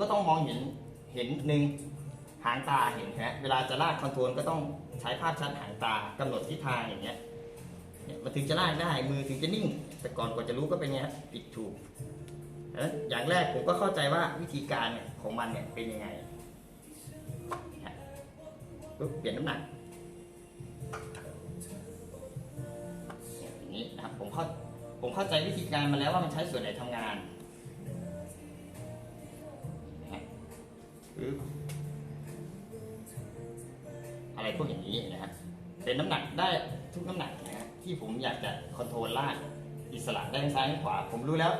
ก็ต้องมองเห็นเห็นหนึ่งหางตาเห็นใช่ไหมเวลาจะลากคอนโทรลก็ต้องใช้ภาพชัดหางตากำหนดทิศทางอย่างเงี้ยเนี่ยมันถึงจะลากได้มือถึงจะนิ่ง แต่ก่อนกว่าจะรู้ก็เป็นไงฮะปิดถูกอย่างแรกผมก็เข้าใจว่าวิธีการเนี่ยของมันเนี่ยเป็นยังไงฮะปุ๊บเปลี่ยนน้ำหนักอย่างนี้นะครับผมเข้าผมเข้าใจวิธีการมาแล้วว่ามันใช้ส่วนไหนทำงาน ปึ๊บอะไรพวกอย่างนี้นะฮะเป็นน้ำหนักได้ทุกน้ำหนักนะฮะที่ผมอยากจะคอนโทรลลากอิสระด้านซ้ายด้านขวา ผมรู้แล้ว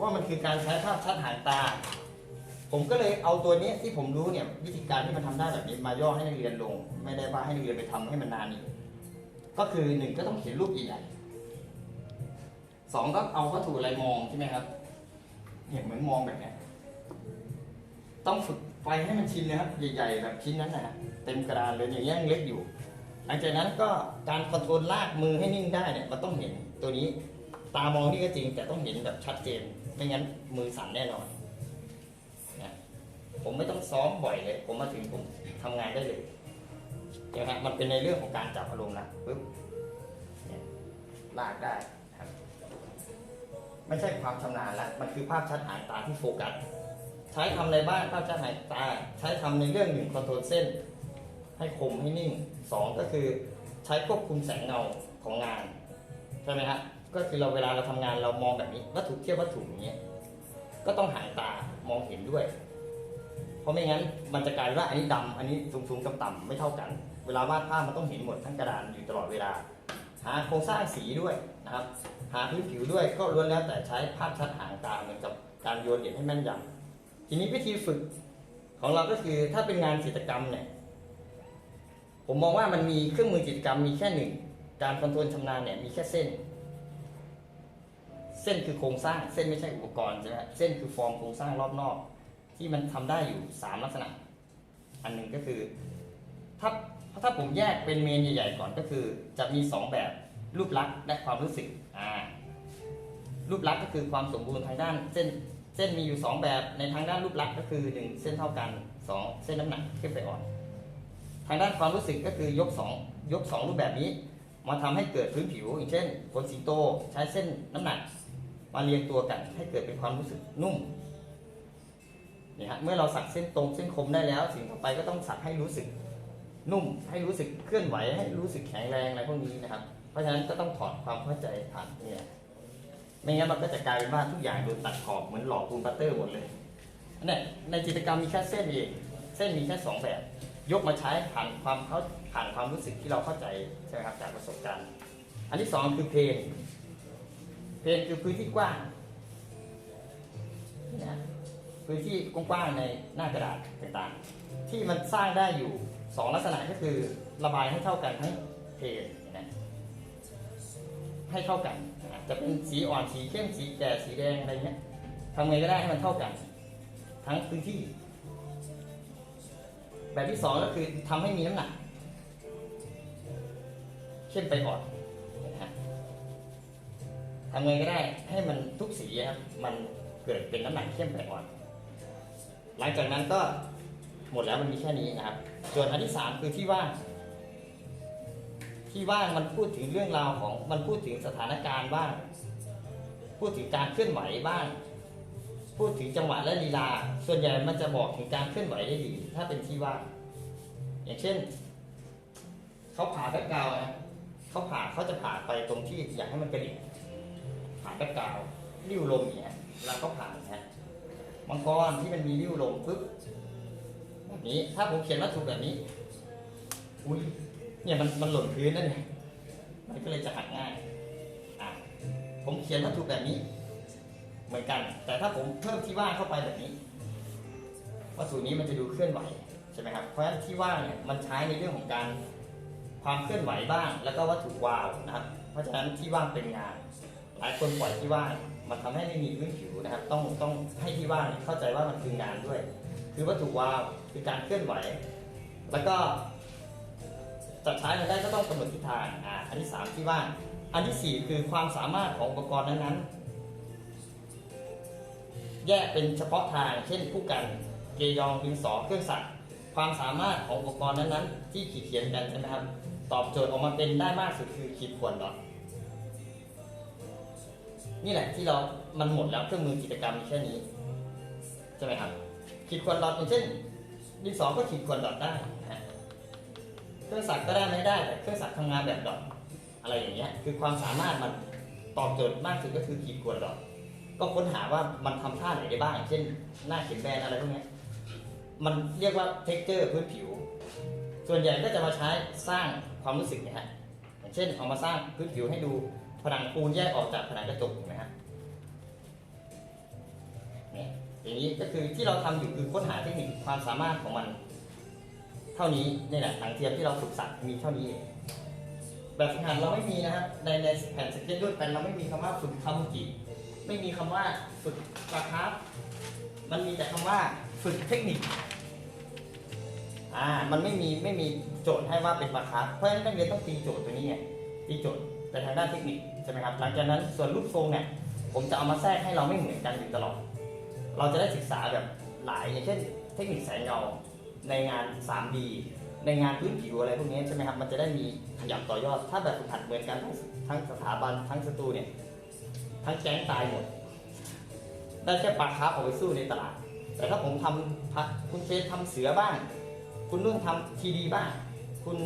ว่ามันคือการใช้ภาพชัดหางตา ผมก็เลยเอาตัวนี้ที่ผมรู้เนี่ยวิธีการที่มันทำได้แบบนี้มาย่อให้นักเรียนลง ไม่ได้ว่าให้นักเรียนไปทำให้มันนานอีกก็คือหนึ่งก็ต้องเขียนรูปใหญ่สองก็เอาวัตถุอะไรมองใช่ไหมครับ เห็นเหมือนมองแบบนี้ต้องฝึก ไฟให้มันชินนะครับใหญ่ๆแบบชิ้นนั้นนะฮะเต็มกระดานเลยอย่างเงี้ยยังเล็กอยู่ หลังจากนั้นก็การคอนโทรลลากมือให้นิ่งได้เนี่ยมันต้องเห็นตัวนี้ตามองนี่ก็จริงแต่ต้องเห็นแบบชัดเจน ไม่งั้นมือสั่นแน่นอนนะผมไม่ต้องซ้อมบ่อยเลย ผมมาถึงผมทำงานได้เลยนะฮะมันเป็นในเรื่องของการจับอารมณ์นะปึ๊บลากได้ครับ ไม่ใช่ความชำนาญละมันคือภาพชัดหางตาที่โฟกัส ช้ทำอะไรบ้างภาพชัดหางตาใช้ทำในเรื่องหนึ่งคอนโทรลเส้น ให้คมให้นิ่งสองก็คือใช้ควบคุมแสงเงาของงานใช่ไหมฮะก็คือเราเวลาเราทำงานเรามองแบบนี้วัตถุเทียบวัตถุอย่างเงี้ยก็ต้องหางตามองเห็นด้วย เพราะไม่งั้นมันจะกลายว่าอันนี้ดำอันนี้สูงสูงต่ำต่ำไม่เท่ากัน เวลาวาดภาพมันต้องเห็นหมดทั้งกระดานอยู่ตลอดเวลา หาโครงสร้างสีด้วยนะครับ หาพื้นผิวด้วยก็ล้วนแล้วแต่ใช้ภาพชัดหางตาเหมือนกับการโยนเหรียญให้แม่นยำ ทีนี้วิธีฝึกของเราก็คือถ้าเป็นงานจิตกรรมเนี่ย ผมมองว่ามันมีเครื่องมือจิตกรรมมีแค่หนึ่ง การคอนโทรลชำนาญเนี่ยมีแค่เส้น เส้นคือโครงสร้างเส้นไม่ใช่อุปกรณ์ใช่ไหมเส้นคือฟอร์มโครงสร้างรอบนอก ที่มันทำได้อยู่สามลักษณะ อันหนึ่งก็คือถ้าถ้าผมแยกเป็นเมนใหญ่ๆก่อนก็คือ จะมีสองแบบรูปลักษณ์และความรู้สึกอ่ารูปลักษณ์ก็คือความสมบูรณ์ทางด้านเส้น เส้นมีอยู่สองแบบในทางด้านรูปลักษณ์ก็คือหนึ่งเส้นเท่ากันสองเส้นน้ำหนักขึ้นไปอ่อน ทางด้านความรู้สึกก็คือยกสองยกสองรูปแบบนี้ มาทำให้เกิดพื้นผิว อย่างเช่นขนสิงโตใช้เส้นน้ำหนัก มาเรียงตัวกันให้เกิดเป็นความรู้สึกนุ่มนี่ฮะเมื่อเราสักเส้นตรงเส้นคมได้แล้ว สิ่งต่อไปก็ต้องสักให้รู้สึกนุ่มให้รู้สึกเคลื่อนไหวให้รู้สึกแข็งแรงอะไรพวกนี้นะครับ เพราะฉะนั้นก็ต้องถอดความเข้าใจผ่านเนี่ย ไม่งั้นมันก็จะกลายเป็นว่าทุกอย่างโดนตัดขอบเหมือนหลอกปูนปัตเตอร์หมดเลยเนี่ยในจิตรกรรมมีแค่เส้นเองเส้นมีแค่สองแบบ ยกมาใช้ผ่านความเขาผ่านความรู้สึกที่เราเข้าใจใช่ไหมครับจากประสบการณ์ อันที่สองคือเพลงเพลงคือพื้นที่กว้างนะพื้นที่กว้างๆในหน้ากระดาษต่างๆ ที่มันสร้างได้อยู่สองลักษณะก็คือระบายให้เท่ากันทั้งเพลงนะ ให้เท่ากันจะเป็นสีอ่อนสีเข้มสีแก่สีแดงอะไรเงี้ยทำไงก็ได้ให้มันเท่ากัน ทั้งพื้นที่ แบบที่สองก็คือทำให้มีน้ำหนัก เข้มไปอ่อนนะฮะทำไงก็ได้ให้มันทุกสีครับมันเกิดเป็นน้ำหนักเข้มไปอ่อน หลังจากนั้นก็หมดแล้วมันมีแค่นี้นะครับ ส่วนอันที่สามคือที่ว่าง ที่ว่างมันพูดถึงเรื่องราวของมันพูดถึงสถานการณ์บ้าง พูดถึงการเคลื่อนไหวบ้าง พูดถึงจังหวะและลีลา ส่วนใหญ่มันจะบอกถึงการเคลื่อนไหวได้ดี ถ้าเป็นที่ว่าง อย่างเช่นเขาผ่าแบ็กกราวนะเขาผ่าเขาจะผ่าไปตรงที่อยากให้มันกระดิกผ่าแบ็กกราวริ้วลมอย่างเงี้ยแล้วก็ผ่านะฮะมังกรที่มันมีริ้วลมปุ๊บแบบนี้ถ้าผมเขียนวัตถุแบบนี้อุ้ย เนี่ยมันมันหล่นพื้นนั่นไงมันก็เลยจะหักง่ายอะผมเขียนวัตถุแบบนี้ เหมือนกัน แต่ถ้าผมเพิ่มที่ว่างเข้าไปแบบนี้ วัตถุนี้มันจะดูเคลื่อนไหวใช่ไหมครับ เพราะฉะนั้นที่ว่างเนี่ยมันใช้ในเรื่องของการความเคลื่อนไหวบ้าง แล้วก็วัตถุวาวนะครับ เพราะฉะนั้นที่ว่างเป็นงาน หลายคนปล่อยที่ว่างมันทำให้ไม่มีพื้นผิวนะครับ ต้องต้องให้ที่ว่างเข้าใจว่ามันคืองานด้วย คือวัตถุวาวคือการเคลื่อนไหว แล้วก็ จะใช้มันได้ก็ต้องกำหนดทิศทางอ่าอันที่สามที่ว่า อันที่สี่คือความสามารถของอุปกรณ์นั้นๆ แยกเป็นเฉพาะทาง เช่นผู้กัน เกยองดินสอเครื่องสักความสามารถของอุปกรณ์นั้นๆ ที่ขีดเขียนกันใช่ไหมครับ ตอบโจทย์ออกมาเป็นได้มากสุดคือขีดข่วนดอทนี่แหละที่เรามันหมดแล้วเครื่องมือกิจกรรมมีแค่นี้ใช่ไหมครับขีดข่วนดอทอย่างเช่นดินสอก็ขีดข่วนดอทได้ เครื่องสักก็ได้ไม่ได้แต่เครื่องสักทำงานแบบดอทอะไรอย่างเงี้ยคือความสามารถมันตอบโจทย์มากสุดก็คือขีดข่วนดอทก็ค้นหาว่ามันทำท่าไหนได้บ้างอย่างเช่น หน้าเขียนแบนอะไรพวกนี้มันเรียกว่าเท็กเจอร์พื้นผิว ส่วนใหญ่ก็จะมาใช้สร้างความรู้สึกนี่ยฮะอย่างเช่นเอามาสร้างพื้นผิวให้ดูผนังปูนแยกออกจากผนังกระจกนไหมฮะเนี่ยอย่างนี้ก็คือที่เราทำอยู่คือค้นหาเทคนิคความสามารถของมัน เท่านี้นี่แหละหนังเทียมที่เราฝึกสักมีเท่านี้เองแบบฝึกหัดเราไม่มีนะครับในในแผ่นสเก็ตด้วยแผ่นเราไม่มีคำว่าฝึกคามุจิไม่มีคำว่าฝึกปลาคาร์ฟมันมีแต่คำว่าฝึกเทคนิคอ่ามันไม่มีไม่มีโจทย์ให้ว่าเป็นปลาคาร์ฟเพราะฉะนั้นนักเรียนต้องตีโจทย์ตัวนี้ไงตีโจทย์แต่ทางด้านเทคนิคใช่ไหมครับหลังจากนั้นส่วนรูปทรงเนี่ยผมจะเอามาแทรกให้เราไม่เหมือนกันอยู่ตลอด เราจะได้ศึกษาแบบหลายอย่างเช่น เทคนิคแสงเงา ในงาน 3D ในงานพื้นผิวอะไรพวกนี้ใช่ไหมครับมันจะได้มีขยับต่อยอด ถ้าแบบฝึกหัดเหมือนกันทั้งทั้งสถาบันทั้งสตูเนี่ยทั้งแก๊งตายหมด ได้แค่ปลาคาร์ฟเอาไปสู้ในตลาด แต่ถ้าผมทำคุณเฟสทำเสือบ้าง คุณนุ่นทำทีดีบ้าง คุณ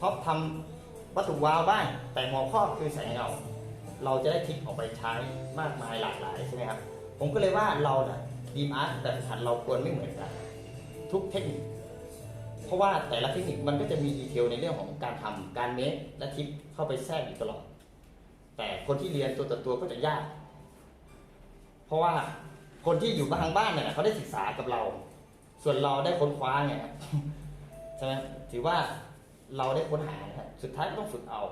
ท็อปทำวัตถุวาวบ้าง แต่หัวข้อคือแสงเงาเราจะได้ทริกออกไปใช้มากมายหลากหลายใช่ไหมครับ ผมก็เลยว่าเราเนี่ยดีมอาร์ตแบบหัดเราควรไม่เหมือนกัน ทุกเทคนิค เพราะว่าแต่ละเทคนิคมันก็จะมีดีเทลในเรื่องของการทำการเมคและทริปเข้าไปแทรกอยู่ตลอด แต่คนที่เรียนตัวต่อตัวก็จะยาก เพราะว่าคนที่อยู่ทางบ้านเนี่ยเขาได้ศึกษากับเรา ส่วนเราได้ค้นคว้าไงใช่ไหมถือว่าเราได้ค้นหาครับสุดท้ายก็ต้องฝึกเอา